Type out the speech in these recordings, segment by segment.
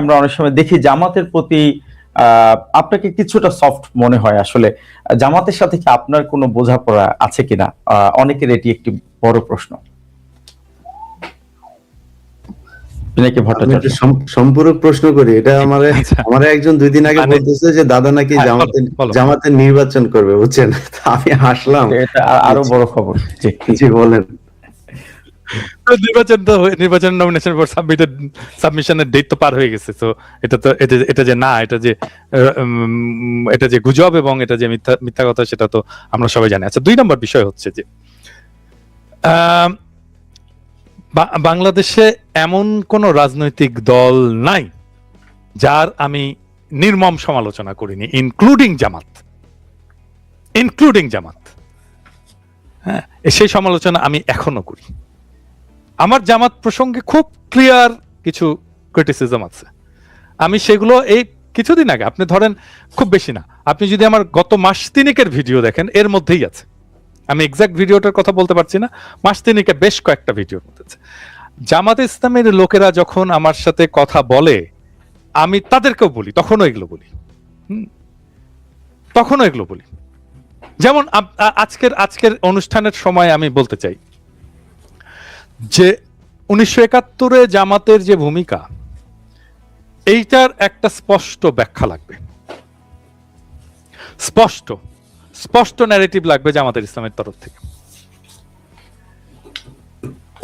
আমরা অনেক সময় দেখি জামাতের প্রতি আপনাকে কিছুটা সফট মনে হয় আসলে। জামাতের সাথে কি আপনার কোনো বোঝাপড়া আছে কিনা? অনেকের এটি একটি বড় প্রশ্ন। পিনাকি ভট্টাচার্য। সম্পূরক প্রশ্ন করি। এটা আমার আচ্ছা। আমার একজন দুই দিন আগে মানে- বলতেছে যে দাদা নাকি হ্যাঁ, জামাতে। জামাতে নির্বাচন করবে বুঝছেন? আমি হাসলাম। এটা আরও বড় খবর। জি বলেন। নির্বাচন তো নির্বাচন নমিনেশন ফর সাবমিটেড সাবমিশনের ডেট তো পার হয়ে গেছে, তো এটা তো এটা যে না, এটা যে এটা যে গুজব এবং এটা যে মিথ্যা মিথ্যা কথা, সেটা তো আমরা সবাই জানি। আচ্ছা দুই নম্বর বিষয় হচ্ছে যে বাংলাদেশে এমন কোন রাজনৈতিক দল নাই যার আমি নির্মম সমালোচনা করিনি ইনক্লুডিং জামাত। ইনক্লুডিং জামাত। হ্যাঁ সেই সমালোচনা আমি এখনও করি। আমার জামাত প্রসঙ্গে খুব ক্লিয়ার কিছু ক্রিটিসিজম আছে। আমি সেগুলো এই কিছুদিন আগে, আপনি ধরেন খুব বেশি না, আপনি যদি আমার গত মাস তিনেকের ভিডিও দেখেন, এর মধ্যেই আছে। আমি এক্সাক্ট ভিডিওটার কথা বলতে পারছি না, মাস তিনেকে বেশ কয়েকটা ভিডিওর মধ্যে জামাতে ইসলামের লোকেরা যখন আমার সাথে কথা বলে, আমি তাদেরকেও বলি, তখনও এগুলো বলি। তখনও এগুলো বলি। যেমন আজকের আজকের অনুষ্ঠানের সময় আমি বলতে চাই যে উনিশশো একাত্তরে জামাতের যে ভূমিকা, এইটার একটা স্পষ্ট ব্যাখ্যা লাগবে। স্পষ্ট স্পষ্ট ন্যারেটিভ লাগবে জামাতের ইসলামের তরফ থেকে।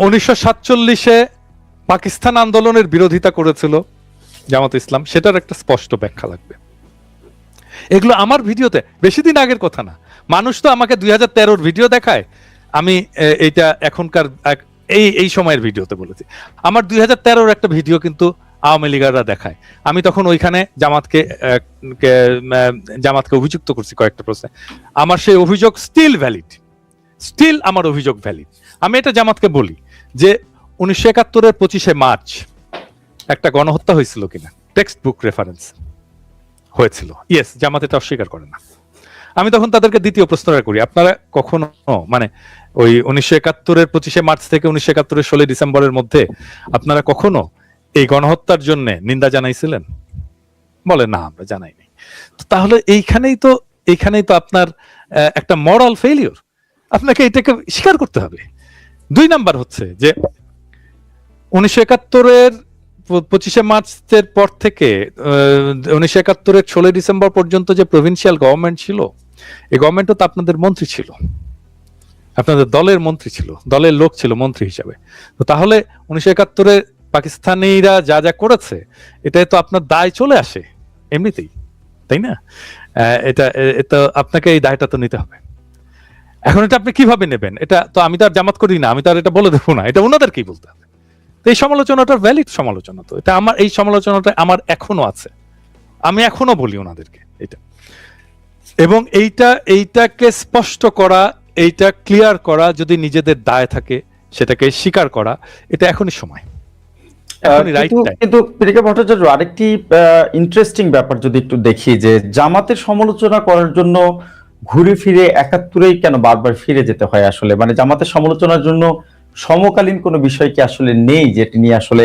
উনিশশো সাতচল্লিশে পাকিস্তান আন্দোলনের বিরোধিতা করেছিল জামাত ইসলাম, সেটার একটা স্পষ্ট ব্যাখ্যা লাগবে। এগুলো আমার ভিডিওতে, বেশি দিন আগের কথা না। মানুষ তো আমাকে দুই হাজার ভিডিও দেখায়। আমি এইটা এখনকার এই এই সময়ের ভিডিওতে বলেছি। আমার দুই হাজার তেরোর একটা ভিডিও কিন্তু আওয়ামী লীগাররা দেখায়। আমি তখন ওইখানে জামাতকে জামাতকে অভিযুক্ত করছি কয়েকটা প্রশ্নে। আমার সেই অভিযোগ স্টিল ভ্যালিড স্টিল আমার অভিযোগ ভ্যালিড আমি এটা জামাতকে বলি যে উনিশশো একাত্তরের পঁচিশে মার্চ একটা গণহত্যা হয়েছিল কিনা। টেক্সট বুক রেফারেন্স হয়েছিল। ইয়েস জামাত এটা অস্বীকার করে না। আমি তখন তাদেরকে দ্বিতীয় প্রশ্নটা করি। আপনারা কখনো মানে ওই উনিশশো একাত্তরের পঁচিশে মার্চ থেকে উনিশশো একাত্তরের ষোলোই ডিসেম্বরের মধ্যে আপনারা কখনো এই গণহত্যার জন্য নিন্দা জানাইছিলেন? বলে না, আমরা জানাইনি। তাহলে এইখানেই তো এইখানেই তো আপনার একটা মরাল ফেলিওর আপনাকে এটাকে স্বীকার করতে হবে। দুই নাম্বার হচ্ছে যে উনিশশো একাত্তরের পঁচিশে মার্চের পর থেকে উনিশশো একাত্তরের ষোলোই ডিসেম্বর পর্যন্ত যে প্রভিন্সিয়াল গভর্নমেন্ট ছিল এই গভর্নমেন্টও তো আপনাদের মন্ত্রী ছিল। আপনাদের দলের মন্ত্রী ছিল, দলের লোক ছিল মন্ত্রী হিসাবে। তো তাহলে উনিশশো একাত্তরে পাকিস্তানিরা যা যা করেছে, এটাই তো আপনার দায় চলে আসে, এমনিতেই, তাই না? এটা এটা আপনাকে এই দায়টা তো নিতে হবে। এখন এটা আপনি কীভাবে নেবেন? এটা তো আমি তো আর জামাত করি না, আমি তো আর এটা বলে দেবো না, এটা ওনাদেরকেই বলতে হবে। তো এই সমালোচনাটা ভ্যালিড সমালোচনা তো, এটা আমার, এই সমালোচনাটা আমার এখনও আছে। আমি এখনও বলি ওনাদেরকে এটা। এবং এইটা এইটাকে স্পষ্ট করা এইটা ক্লিয়ার করা যদি নিজেদের দায় থাকে সেটাকে স্বীকার করা এটা এখনই সময়। কিন্তু পিরিকা ভট্টাচার্য আরেকটি ইন্টারেস্টিং ব্যাপার যদি একটু দেখি যে জামাতের সমালোচনা করার জন্য ঘুরে ফিরে একাত্তরেই কেন বারবার ফিরে যেতে হয় আসলে? মানে জামাতের সমালোচনার জন্য সমকালীন কোনো বিষয় কি আসলে নেই যেটি নিয়ে আসলে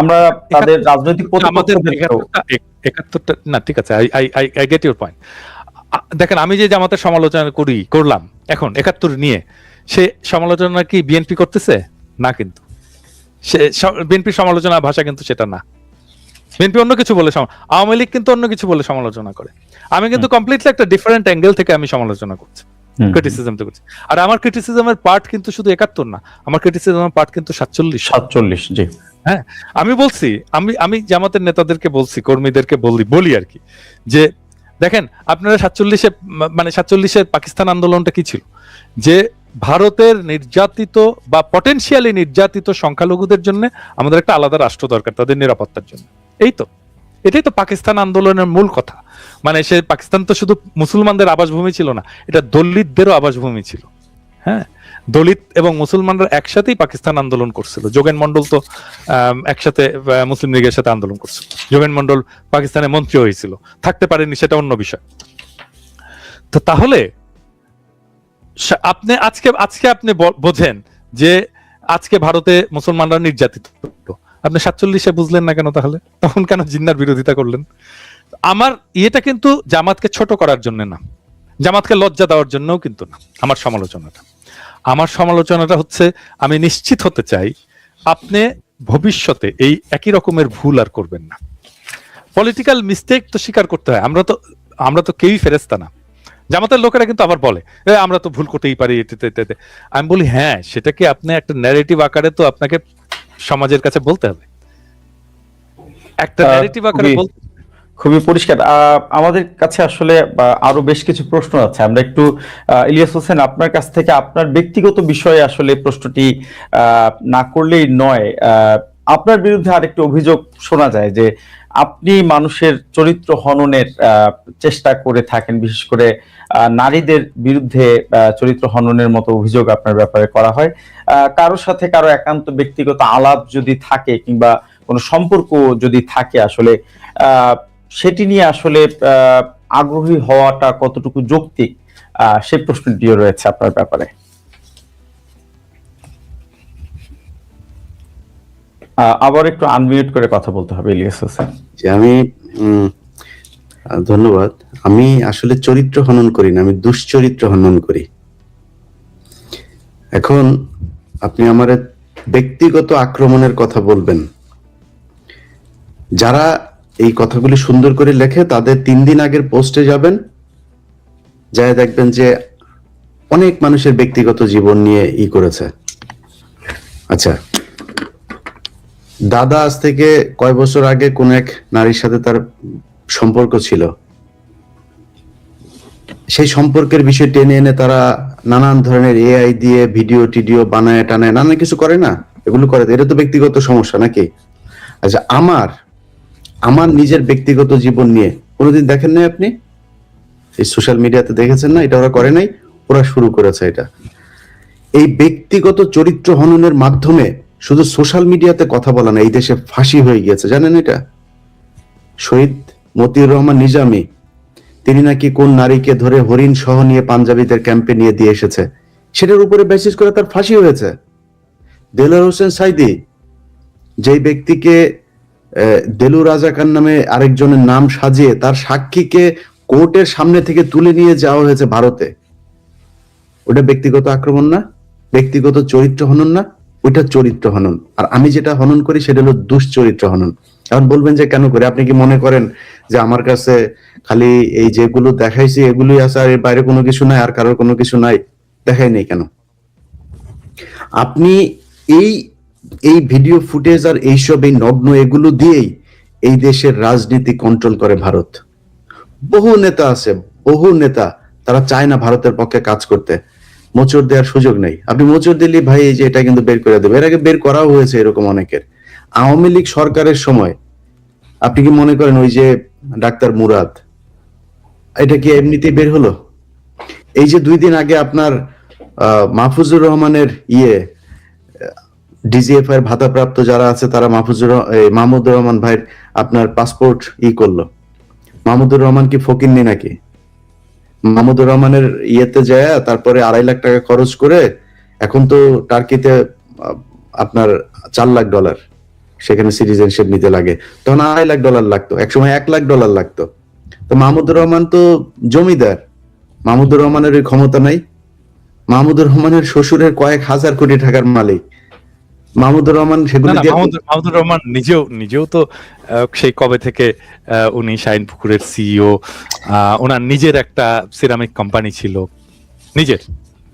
আমরা তাদের রাজনৈতিক একাত্তরটা না ঠিক আছে I I I get your point দেখেন আমি যে জামাতের সমালোচনা করি করলাম এখন একাত্তর নিয়ে সে সমালোচনা কি বিএনপি করতেছে? না কিন্তু। সে বিএনপির সমালোচনা ভাষা কিন্তু সেটা না। বিএনপি অন্য কিছু বলে আওয়ামী লীগ কিন্তু অন্য কিছু বলে সমালোচনা করে। আমি কিন্তু কমপ্লিটলি একটা ডিফারেন্ট অ্যাঙ্গেল থেকে আমি সমালোচনা করছি হুম। ক্রিটিসিজম তো করছি। আর আমার ক্রিটিসিজমের পার্ট কিন্তু শুধু একাত্তর না আমার ক্রিটিসিজমের পার্ট কিন্তু সাতচল্লিশ। সাতচল্লিশ জি। হ্যাঁ আমি বলছি আমি আমি জামাতের নেতাদেরকে বলছি কর্মীদেরকে বলি বলি আর কি যে দেখেন, আপনারা সাতচল্লিশে মানে সাতচল্লিশের পাকিস্তান আন্দোলনটা কি ছিল? যে ভারতের নির্যাতিত বা পটেনশিয়ালি নির্যাতিত সংখ্যালঘুদের জন্য আমাদের একটা আলাদা রাষ্ট্র দরকার, তাদের নিরাপত্তার জন্য। এই তো। এটাই তো পাকিস্তান আন্দোলনের মূল কথা। মানে সে পাকিস্তান তো শুধু মুসলমানদের আবাসভূমি ছিল না, এটা দলিতদেরও আবাসভূমি ছিল। হ্যাঁ? দলিত এবং মুসলমানরা একসাথেই পাকিস্তান আন্দোলন করছিল। যোগেন মন্ডল তো একসাথে মুসলিম লীগের সাথে আন্দোলন করছিল। যোগেন মন্ডল পাকিস্তানের মন্ত্রী হয়েছিল। থাকতে পারেনি সেটা অন্য বিষয়। তো তাহলে আপনি আজকে আজকে আপনি বোঝেন যে আজকে ভারতে মুসলমানরা নির্যাতিত। আপনি সাতচল্লিশে বুঝলেন না কেন তাহলে? তখন কেন জিন্নার বিরোধিতা করলেন? আমার ইয়েটা কিন্তু জামাতকে ছোট করার জন্য না। জামাতকে লজ্জা দেওয়ার জন্যও কিন্তু না। আমার সমালোচনাটা। আমার সমালোচনাটা হচ্ছে আমি নিশ্চিত হতে চাই আপনি ভবিষ্যতে এই একই রকমের ভুল আর করবেন না। পলিটিক্যাল মিস্টেক তো স্বীকার করতে হয়। আমরা তো আমরা তো কেউই ফেরেস্তা না। জামাতের লোকেরা কিন্তু আবার বলে আমরা তো ভুল করতেই পারি। এটাতে আমি বলি হ্যাঁ সেটাকে আপনি একটা ন্যারেটিভ আকারে তো আপনাকে সমাজের কাছে বলতে হবে। একটা ন্যারেটিভ আকারে বলতে খুবই পরিষ্কার। আমাদের কাছে আসলে আরও বেশ কিছু প্রশ্ন আছে। আমরা একটু ইলিয়াস হোসেন, আপনার কাছ থেকে আপনার ব্যক্তিগত বিষয়ে আসলে প্রশ্নটি না করলেই নয়। আপনার বিরুদ্ধে আরেকটি অভিযোগ শোনা যায় যে, আপনি মানুষের চরিত্র হননের চেষ্টা করে থাকেন। বিশেষ করে নারীদের বিরুদ্ধে চরিত্র হননের মতো অভিযোগ আপনার ব্যাপারে করা হয়। কারোর সাথে কারও একান্ত ব্যক্তিগত আলাপ যদি থাকে, কিংবা কোনো সম্পর্ক যদি থাকে আসলে সেটি নিয়ে আসলে আগ্রহী হওয়াটা কতটুকু যৌক্তিক সেই প্রশ্নটিও রয়েছে আপনার ব্যাপারে। আবার একটু আনমিউট করে কথা বলতে হবে, ইলিয়াস হোসেন। আমি ধন্যবাদ। আমি আসলে চরিত্র হনন করি না, আমি দুশ্চরিত্র হনন করি। এখন আপনি আমার ব্যক্তিগত আক্রমণের কথা বলবেন। যারা এই কথাগুলি সুন্দর করে লেখে তাদের তিন দিন আগের পোস্টে যাবেন। যায় দেখবেন যে অনেক মানুষের ব্যক্তিগত জীবন নিয়ে ই করেছে। আচ্ছা। দাদা আজ থেকে কয় বছর আগে কোন এক নারীর সাথে তার সম্পর্ক ছিল? সেই সম্পর্কের বিষয় টেনে এনে তারা নানান ধরনের এআই দিয়ে ভিডিও টিডিও বানায় টানায়, নানান কিছু করে না? এগুলো করে, এটা তো ব্যক্তিগত সমস্যা নাকি? আচ্ছা আমার আমার নিজের ব্যক্তিগত জীবন নিয়ে। কোনোদিন দেখেন নাই আপনি? এই সোশ্যাল মিডিয়াতে দেখেছেন না? এটা ওরা করে নাই? ওরা শুরু করেছে এটা। এই ব্যক্তিগত চরিত্র হননের মাধ্যমে শুধু সোশ্যাল মিডিয়াতে কথা বলা না, এই দেশে ফাঁসি হয়ে গিয়েছে। জানেন এটা? শহীদ মতিউর রহমান নিজামী, তিনি নাকি কোন নারীকে ধরে হরিণ সহ নিয়ে পাঞ্জাবিদের ক্যাম্পে নিয়ে দিয়ে এসেছে? সেটার উপরে বেসিস করে তার ফাঁসি হয়েছে। দেলার হোসেন সাইদি, যেই ব্যক্তিকে দেলু রাজাকার নামে আরেকজনের নাম সাজিয়ে তার সাক্ষীকে কোর্টের সামনে থেকে তুলে নিয়ে যাওয়া হয়েছে ভারতে। ওটা ব্যক্তিগত আক্রমণ না, ব্যক্তিগত চরিত্র হনন না, ওইটা চরিত্র হনন। আর আমি যেটা হনন করি সেটা হলো দুশ্চরিত্র হনন। এখন বলবেন যে কেন করে? আপনি কি মনে করেন যে আমার কাছে খালি এই যেগুলো দেখাইছি, এগুলোই আছে আর এর বাইরে কোনো কিছু নাই, আর কারোর কোনো কিছু নাই? দেখাই নেই কেন? আপনি এই এই ভিডিও ফুটেজ আর এইসব এই নগ্ন এগুলো দিয়েই এই দেশের রাজনীতি কন্ট্রোল করে ভারত। বহু নেতা আছে, বহু নেতা, তারা চায় না ভারতের পক্ষে কাজ করতে। মোচড় দেওয়ার সুযোগ নেই। আপনি মোচড় দিলে ভাই যে এটা কিন্তু বের করে দেবে। এর আগে বের করাও হয়েছে এরকম অনেকের। আওয়ামী লীগ সরকারের সময়, আপনি কি মনে করেন ওই যে ডাক্তার মুরাদ, এটা কি এমনিতেই বের হলো? এই যে দুই দিন আগে আপনার মাহফুজুর রহমানের ইয়ে ডিজিএফ এর ভাতাপ্রাপ্ত যারা আছে, তারা মাহফুজুর মাহমুদুর রহমান ভাইয়ের আপনার পাসপোর্ট ই করল। মাহমুদুর রহমান কি ফকিরনি নাকি? মাহমুদুর রহমানের ইয়েতে যায়, তারপরে আড়াই লাখ টাকা খরচ করে এখন তো টার্কিতে আপনার চার লাখ ডলার, সেখানে সিটিজেনশিপ নিতে লাগে। তখন আড়াই লাখ ডলার লাগতো, একসময় এক লাখ ডলার লাগতো। তো মাহমুদুর রহমান তো জমিদার, মাহমুদুর রহমানের ওই ক্ষমতা নাই। মাহমুদুর রহমানের শ্বশুরের কয়েক হাজার কোটি টাকার মালিক। মাহমুদুর রহমান সেগুলো মাহমুদুর রহমান নিজেও নিজেও তো সেই কবে থেকে উনি শাইন পুকুরের সিইও ওনার নিজের একটা সিরামিক কোম্পানি ছিল। নিজের।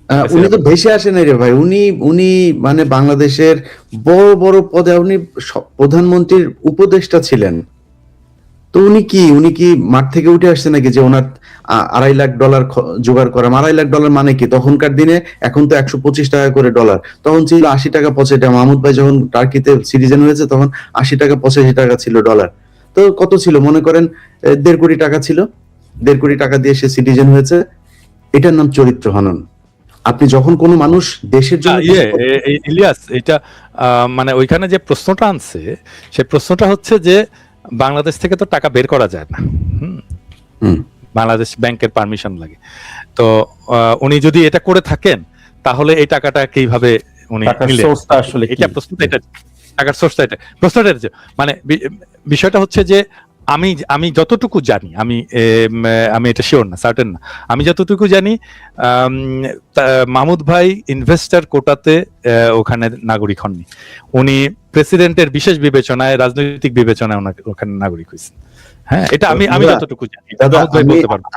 আহ, উনি তো ভেসে আসেন রে ভাই। উনি উনি মানে বাংলাদেশের বড় বড় পদে উনি প্রধানমন্ত্রীর উপদেষ্টা ছিলেন। তো উনি কি উনি কি মাঠ থেকে উঠে আসছে নাকি যে ওনার আড়াই লাখ ডলার জোগাড় করা আড়াই লাখ ডলার মানে কি? তখনকার দিনে এখন তো একশো পঁচিশ টাকা করে ডলার। তখন ছিল আশি টাকা পঁচাশি টাকা। মাহমুদ ভাই যখন টার্কিতে সিটিজেন হয়েছে তখন আশি টাকা পঁচাশি টাকা ছিল ডলার। তো কত ছিল মনে করেন? দেড় কোটি টাকা ছিল। দেড় কোটি টাকা দিয়ে সে সিটিজেন হয়েছে। এটার নাম চরিত্র হনন। আপনি যখন কোনো মানুষ দেশের জন্য ইয়ে ইলিয়াস এটা মানে ওইখানে যে প্রশ্নটা আনছে সেই প্রশ্নটা হচ্ছে যে বাংলাদেশ থেকে তো টাকা বের করা যায় না। বাংলাদেশ ব্যাংকের পারমিশন লাগে। তো উনি যদি এটা করে থাকেন তাহলে এই টাকাটা কীভাবে উনি আসলে এটা প্রশ্নটা এটা টাকার সোর্সটা এটা। প্রশ্নটা এটা মানে বিষয়টা হচ্ছে যে আমি আমি যতটুকু জানি আমি আমি এটা শিওর না সার্টেন না। আমি যতটুকু জানি মাহমুদ ভাই ইনভেস্টার কোটাতে ওখানে নাগরিক হননি। উনি প্রেসিডেন্টের বিশেষ বিবেচনায় রাজনৈতিক বিবেচনায় ওনাকে ওখানে নাগরিক হয়েছেন। হ্যাঁ এটা আমি আমি যতটুকু জানি আমি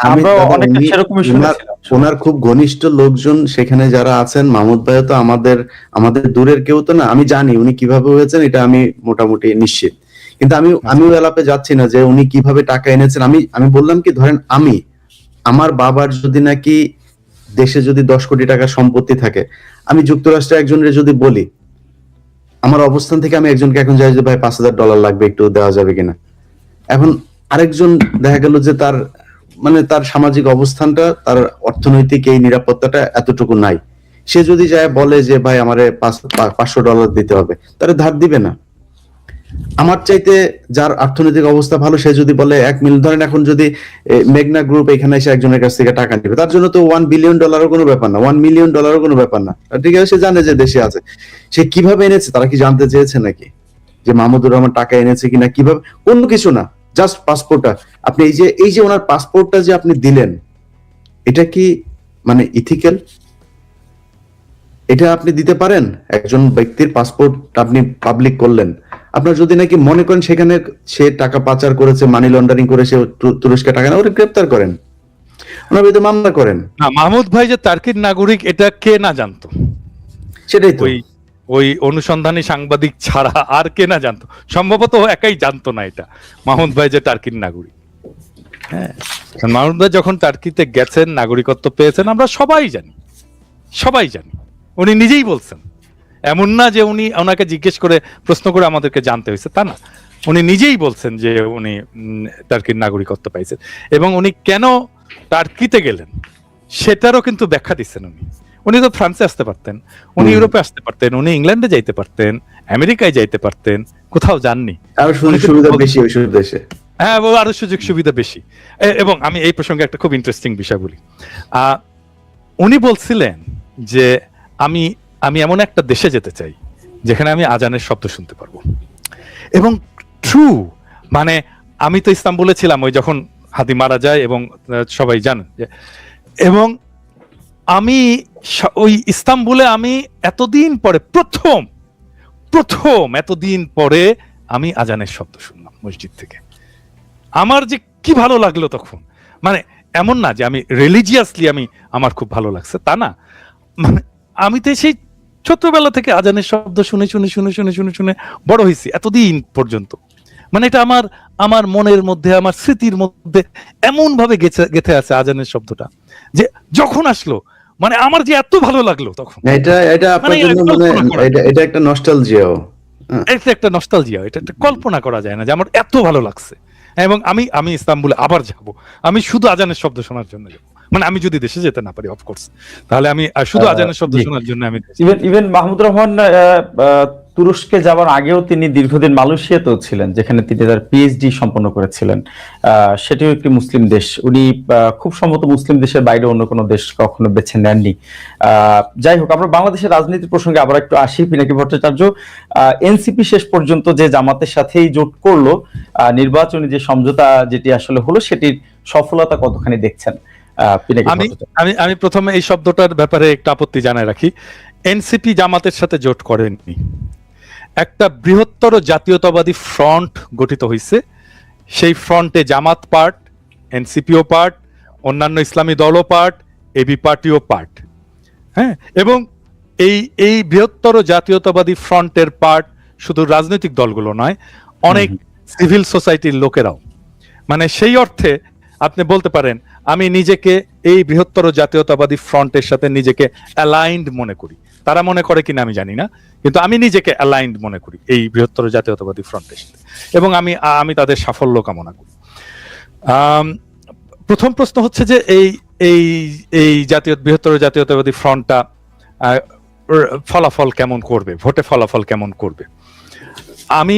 আমি আমরা অনেকটা সেরকমই ওনার- খুব ঘনিষ্ঠ লোকজন সেখানে যারা আছেন মাহমুদ ভাই তো আমাদের আমাদের দূরের কেউ তো না আমি জানি উনি কীভাবে হয়েছেন এটা আমি মোটামুটি নিশ্চিত। কিন্তু আমি আমিও এলাপে যাচ্ছি না যে উনি কীভাবে টাকা এনেছেন। আমি আমি বললাম কি ধরেন আমি আমার বাবার যদি নাকি দেশে যদি দশ কোটি টাকা সম্পত্তি থাকে আমি যুক্তরাষ্ট্রে একজনের যদি বলি আমার অবস্থান থেকে আমি একজনকে এখন যাই যে, ভাই, পাঁচ হাজার ডলার লাগবে, একটু দেওয়া যাবে কিনা? এখন আরেকজন দেখা গেল যে তার মানে তার সামাজিক অবস্থানটা, তার অর্থনৈতিক এই নিরাপত্তাটা এতটুকু নাই। সে যদি যায় বলে যে, ভাই, আমারে পাঁচশো ডলার দিতে হবে তাহলে ধার দিবে না। আমার চাইতে যার অর্থনৈতিক অবস্থা ভালো, সে যদি বলে এক মিলিয়ন, ধরেন এখন যদি মেঘনা গ্রুপ এখানে এসে একজনের কাছ থেকে টাকা নেবে, তার জন্য তো ওয়ান বিলিয়ন ডলারও কোনো ব্যাপার না ওয়ান মিলিয়ন ডলারও কোনো ব্যাপার না। ঠিক আছে, সে জানে যে দেশে আছে। সে কীভাবে এনেছে, তারা কি জানতে চেয়েছে নাকি? যে মাহমুদুর রহমান টাকা এনেছে কিনা, কীভাবে? কোনো কিছু না জাস্ট পাসপোর্টটা আপনি এই যে এই যে ওনার পাসপোর্টটা যে আপনি দিলেন, এটা কি মানে ইথিক্যাল এটা আপনি দিতে পারেন? একজন ব্যক্তির পাসপোর্ট আপনি পাবলিক করলেন। আপনার যদি নাকি মনে করেন সেখানে সে টাকা পাচার করেছে মানি লন্ডারিং করে সে তুরস্কে টাকা না ওরা গ্রেপ্তার করেন। ওনার বিরুদ্ধে মামলা করেন। না মাহমুদ ভাই যে তার্কির নাগরিক এটা কে না জানতো? সেটাই তো। ওই ওই অনুসন্ধানী সাংবাদিক ছাড়া আর কে না জানতো? সম্ভবত একাই জানতো না এটা মাহমুদ ভাই যে টার্কির নাগরিক। হ্যাঁ। মাহমুদ ভাই যখন টার্কিতে গেছেন নাগরিকত্ব পেয়েছেন আমরা সবাই জানি সবাই জানি। উনি নিজেই বলছেন। এমন না যে উনি ওনাকে জিজ্ঞেস করে প্রশ্ন করে আমাদেরকে জানতে হয়েছে তা না। উনি নিজেই বলছেন যে উনি টার্কির নাগরিকত্ব পাইছেন। এবং উনি কেন টার্কিতে গেলেন সেটারও কিন্তু ব্যাখ্যা দিচ্ছেন উনি। উনি তো ফ্রান্সে আসতে পারতেন উনি ইউরোপে আসতে পারতেন উনি ইংল্যান্ডে যাইতে পারতেন আমেরিকায় যাইতে পারতেন কোথাও যাননি। হ্যাঁ আরও সুযোগ সুবিধা বেশি। এবং আমি এই প্রসঙ্গে একটা খুব ইন্টারেস্টিং বিষয় বলি। আহ, উনি বলছিলেন যে আমি আমি এমন একটা দেশে যেতে চাই, যেখানে আমি আজানের শব্দ শুনতে পারব। এবং ট্রু মানে আমি তো ইস্তাম্বুলে ছিলাম, ওই যখন হাতি মারা যায় এবং সবাই জানেন এবং আমি ওই ইস্তাম্বুলে আমি এতদিন পরে, প্রথম প্রথম এতদিন পরে আমি আজানের শব্দ শুনলাম মসজিদ থেকে। আমার যে কি ভালো লাগল তখন মানে এমন না যে আমি রিলিজিয়াসলি আমি, আমার খুব ভালো লাগছে, তা না। মানে আমি তো সেই ছোটবেলা থেকে আজানের শব্দ শুনে শুনে শুনে শুনে শুনে শুনে বড় হয়েছি এতদিন পর্যন্ত। মানে এটা আমার আমার মনের মধ্যে আমার স্মৃতির মধ্যে এমন ভাবে গেছে গেথে আছে আজানের শব্দটা যে যখন আসলো মানে আমার যে এত ভালো লাগল তখন। এটা এটা আপনার মানে জন্য মানে এটা এটা একটা নস্টালজিয়াও এটা একটা নস্টালজিয়া এটা একটা কল্পনা করা যায় না যে আমার এত ভালো লাগছে। এবং আমি আমি ইস্তাম্বুলে আবার যাব। আমি শুধু আজানের শব্দ শোনার জন্য যাব। মানে আমি যদি দেশে যেতে না পারি অফকোর্স তাহলে আমি শুধু আজানের শব্দ শোনার জন্য আমি ইভেন ইভেন মাহমুদ রহমান তুরস্কে যাওয়ার আগেও তিনি দীর্ঘদিন মালয়েশিয়াতেও ছিলেন যেখানে তিনি তার পিএইচডি সম্পন্ন করেছিলেন। সেটিও একটি মুসলিম দেশ। উনি খুব সম্ভবত মুসলিম দেশের বাইরে অন্য কোনো দেশ কখনো বেছে নেননি। আহ, যাই হোক আমরা বাংলাদেশের রাজনীতির প্রসঙ্গে আবার একটু আসি পিনাকি ভট্টাচার্য। এনসিপি শেষ পর্যন্ত যে জামাতের সাথেই জোট করল আহ, নির্বাচনী যে সমঝোতা যেটি আসলে হলো সেটির সফলতা কতখানি দেখছেন? আমি আমি আমি প্রথমে এই শব্দটার ব্যাপারে একটা আপত্তি জানায় রাখি। এনসিপি জামাতের সাথে জোট করেননি। একটা বৃহত্তর জাতীয়তাবাদী ফ্রন্ট গঠিত হয়েছে সেই ফ্রন্টে জামাত পার্ট এনসিপিও পার্ট অন্যান্য ইসলামী দলও পার্ট এবি পার্টিও পার্ট। হ্যাঁ এবং এই এই বৃহত্তর জাতীয়তাবাদী ফ্রন্টের পার্ট শুধু রাজনৈতিক দলগুলো নয় অনেক সিভিল সোসাইটির লোকেরাও। মানে সেই অর্থে আপনি বলতে পারেন, আমি নিজেকে এই বৃহত্তর জাতীয়তাবাদী ফ্রন্টের সাথে নিজেকে অ্যালাইন্ড মনে করি। তারা মনে করে কিনা আমি জানি না, কিন্তু আমি নিজেকে অ্যালাইন্ড মনে করি এই বৃহত্তর জাতীয়তাবাদী ফ্রন্টের সাথে। এবং আমি আমি তাদের সাফল্য কামনা করি। প্রথম প্রশ্ন হচ্ছে যে এই এই এই জাতীয়, বৃহত্তর জাতীয়তাবাদী ফ্রন্টটা ফলাফল কেমন করবে, ভোটে ফলাফল কেমন করবে? আমি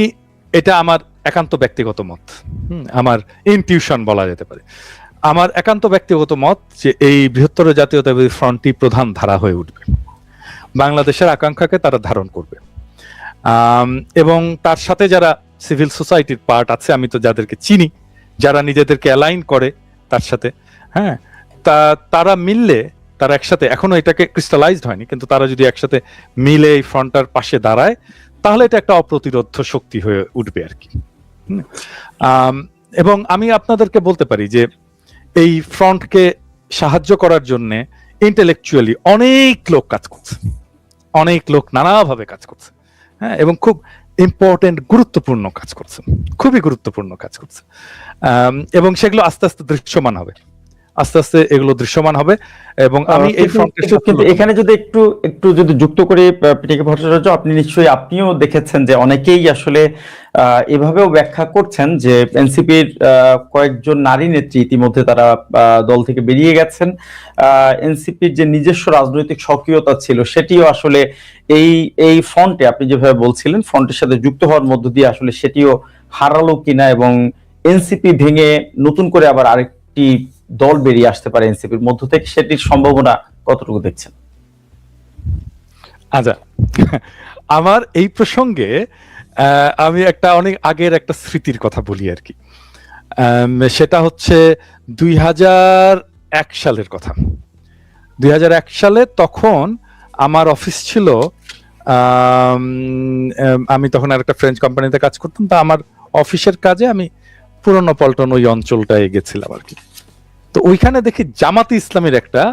এটা আমার একান্ত ব্যক্তিগত মত। আমার ইনটিউশন বলা যেতে পারে। আমার একান্ত ব্যক্তিগত মত যে এই বৃহত্তর জাতীয়তাবাদী ফ্রন্টটি প্রধান ধারা হয়ে উঠবে। বাংলাদেশের আকাঙ্ক্ষাকে তারা ধারণ করবে। এবং তার সাথে যারা সিভিল সোসাইটির পার্ট আছে, আমি তো যাদেরকে চিনি, যারা নিজেদেরকে অ্যালাইন করে তার সাথে হ্যাঁ তা, তারা মিললে, তারা একসাথে, এখনও এটাকে ক্রিস্টালাইজড হয়নি, কিন্তু তারা যদি একসাথে মিলে এই ফ্রন্টটার পাশে দাঁড়ায় তাহলে এটা একটা অপ্রতিরোধ শক্তি হয়ে উঠবে আর কি। এবং আমি আপনাদেরকে বলতে পারি যে এই ফ্রন্টকে সাহায্য করার জন্য ইন্টেলেকচুয়ালি অনেক লোক কাজ করছে। অনেক লোক নানাভাবে কাজ করছে। হ্যাঁ এবং খুব ইম্পর্টেন্ট গুরুত্বপূর্ণ কাজ করছে। খুবই গুরুত্বপূর্ণ কাজ করছে। এবং সেগুলো আস্তে আস্তে দৃশ্যমান হবে। আস্তে আস্তে এগুলো দৃশ্যমান হবে এবং আমি এই কিন্তু- এখানে যদি একটু একটু যদি যুক্ত করে পিটিকে ভট্টাচার্য আপনি নিশ্চয়ই আপনিও দেখেছেন যে অনেকেই আসলে এভাবেও ব্যাখ্যা করছেন যে এনসিপির কয়েকজন নারী নেত্রী ইতিমধ্যে তারা দল থেকে বেরিয়ে গেছেন। এনসিপির যে নিজস্ব রাজনৈতিক সক্রিয়তা ছিল সেটিও আসলে এই এই ফ্রন্টে আপনি যেভাবে বলছিলেন ফ্রন্টের সাথে যুক্ত হওয়ার মধ্য দিয়ে আসলে সেটিও হারালো কিনা এবং এনসিপি ভেঙে নতুন করে আবার আরেকটি দল বেরিয়ে আসতে পারে এনসিপির মধ্য থেকে, সেটির সম্ভাবনা কতটুকু দেখছেন? আচ্ছা আমার এই প্রসঙ্গে আমি একটা অনেক আগের একটা স্মৃতির কথা বলি আর কি। সেটা হচ্ছে দুই এক সালের কথা। দুই এক সালে তখন আমার অফিস ছিল, আমি তখন আর একটা ফ্রেঞ্চ কোম্পানিতে কাজ করতাম, তা আমার অফিসের কাজে আমি পুরনো পল্টন ওই অঞ্চলটায় গেছিলাম আর কি। তো ওইখানে দেখি জামাতি ইসলামের একটা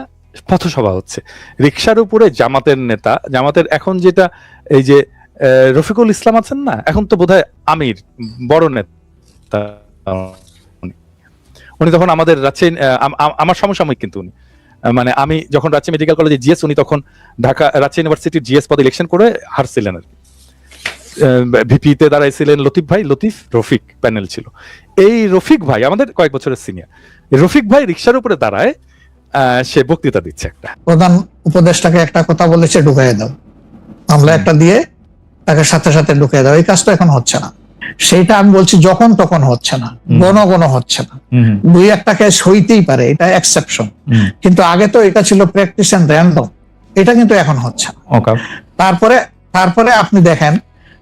পথসভা হচ্ছে। রিক্সার উপরে জামাতের নেতা, জামাতের এখন যেটা এই যে রফিকুল ইসলাম আছেন না, এখন তো বোধহয় আমির, বড় নেতা উনি। তখন আমাদের রাজশাহী আমার সমসাময়িক কিন্তু উনি। মানে আমি যখন রাজশাহী মেডিকেল কলেজে জিএস, উনি তখন ঢাকা, রাজশাহী ইউনিভার্সিটির জিএস পদে ইলেকশন করে হারছিলেন আর ভিপিতে দাঁড়াইছিলেন লতিফ ভাই লতিফ রফিক প্যানেল ছিল। এই রফিক ভাই আমাদের কয়েক বছরের সিনিয়র রফিক ভাই রিক্সার উপরে দাঁড়ায় সে বক্তৃতা দিচ্ছে একটা। প্রধান উপদেষ্টাকে একটা কথা বলেছে ঢুকাই দাও। মামলা একটা দিয়ে তাকে সাথে সাথে ঢুকিয়ে দাও। এই কাজটা এখন হচ্ছে না। সেইটা আমি বলছি যখন তখন হচ্ছে না। গণ গণ হচ্ছে না। দুই একটা কেস হইতেই পারে এটা এক্সেপশন কিন্তু আগে তো এটা ছিল প্র্যাকটিস এন্ড র্যান্ডম এটা কিন্তু এখন হচ্ছে না। তারপরে তারপরে আপনি দেখেন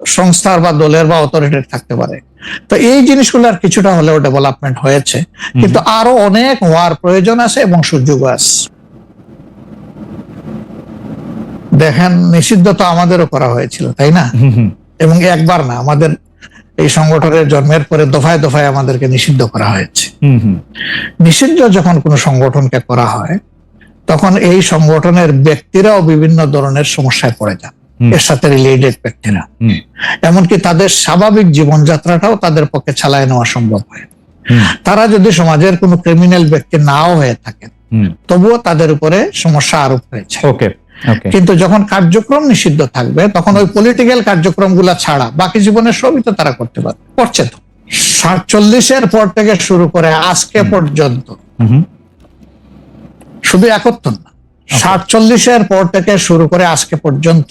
সংস্থার বা দলের বা অথরিটির থাকতে পারে। তো এই জিনিসগুলোর কিছুটা হলেও ডেভেলপমেন্ট হয়েছে। কিন্তু আরও অনেক হওয়ার প্রয়োজন আছে এবং সুযোগ আছে। দেখেন নিষিদ্ধ তো আমাদেরও করা হয়েছিল তাই না? এবং একবার না আমাদের এই সংগঠনের জন্মের পরে দফায় দফায় আমাদেরকে নিষিদ্ধ করা হয়েছে। নিষিদ্ধ যখন কোনো সংগঠনকে করা হয় তখন এই সংগঠনের ব্যক্তিরাও বিভিন্ন ধরনের সমস্যায় পড়ে যান। এর সাথে রিলেটেড ব্যক্তিরা। এমনকি তাদের স্বাভাবিক জীবনযাত্রাটাও তাদের পক্ষে চালায় নেওয়া সম্ভব হয়। তারা যদি সমাজের কোনো ক্রিমিনাল ব্যক্তি নাও হয়ে থাকেন তবুও তাদের উপরে সমস্যা আরোপ হয়েছে ওকে ওকে কিন্তু যখন কার্যক্রম নিষিদ্ধ থাকবে তখন ওই পলিটিক্যাল কার্যক্রমগুলা ছাড়া বাকি জীবনের সবই তো তারা করতে পারবে করছে তো। সাতচল্লিশের পর থেকে শুরু করে আজকে পর্যন্ত শুধু একত্তর না সাতচল্লিশের পর থেকে শুরু করে আজকে পর্যন্ত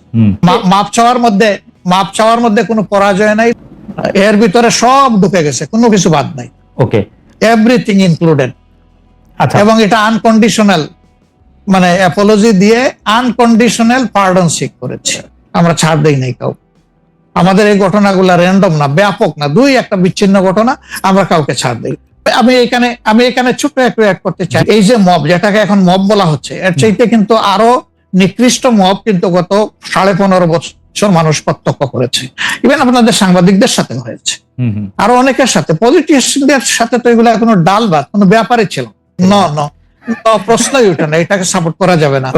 মাপ চাওয়ার মধ্যে মাপ চাওয়ার মধ্যে কোনো পরাজয় নাই। এর ভিতরে সব ঢুকে গেছে কোনো কিছু বাদ নাই। ওকে। এভরিথিং ইনক্লুডেড আচ্ছা। এবং এটা আনকন্ডিশনাল মানে অ্যাপোলজি দিয়ে আনকন্ডিশনাল পার্ডন সিক করেছে। আমরা ছাড় দেই নাই কাউ আমাদের এই ঘটনাগুলো র্যান্ডম না ব্যাপক না দুই একটা বিচ্ছিন্ন ঘটনা আমরা কাউকে ছাড় দেই। আমি এখানে আমি এখানে ছোট্ট একটু অ্যাড করতে চাই। এই যে মব যেটাকে এখন মব বলা হচ্ছে এর চাইতে কিন্তু আরও নিকৃষ্ট মত কিন্তু গত সাড়ে পনেরো বছর মানুষ প্রত্যক্ষ করেছে। ইভেন আপনাদের সাংবাদিকদের সাথে হয়েছে। আরও অনেকের সাথে পলিটিশিয়ানদের সাথে তো এগুলো কোনো ডাল বা কোনো ব্যাপারই ছিল ন। ন প্রশ্নই উঠে না এটাকে সাপোর্ট করা যাবে না।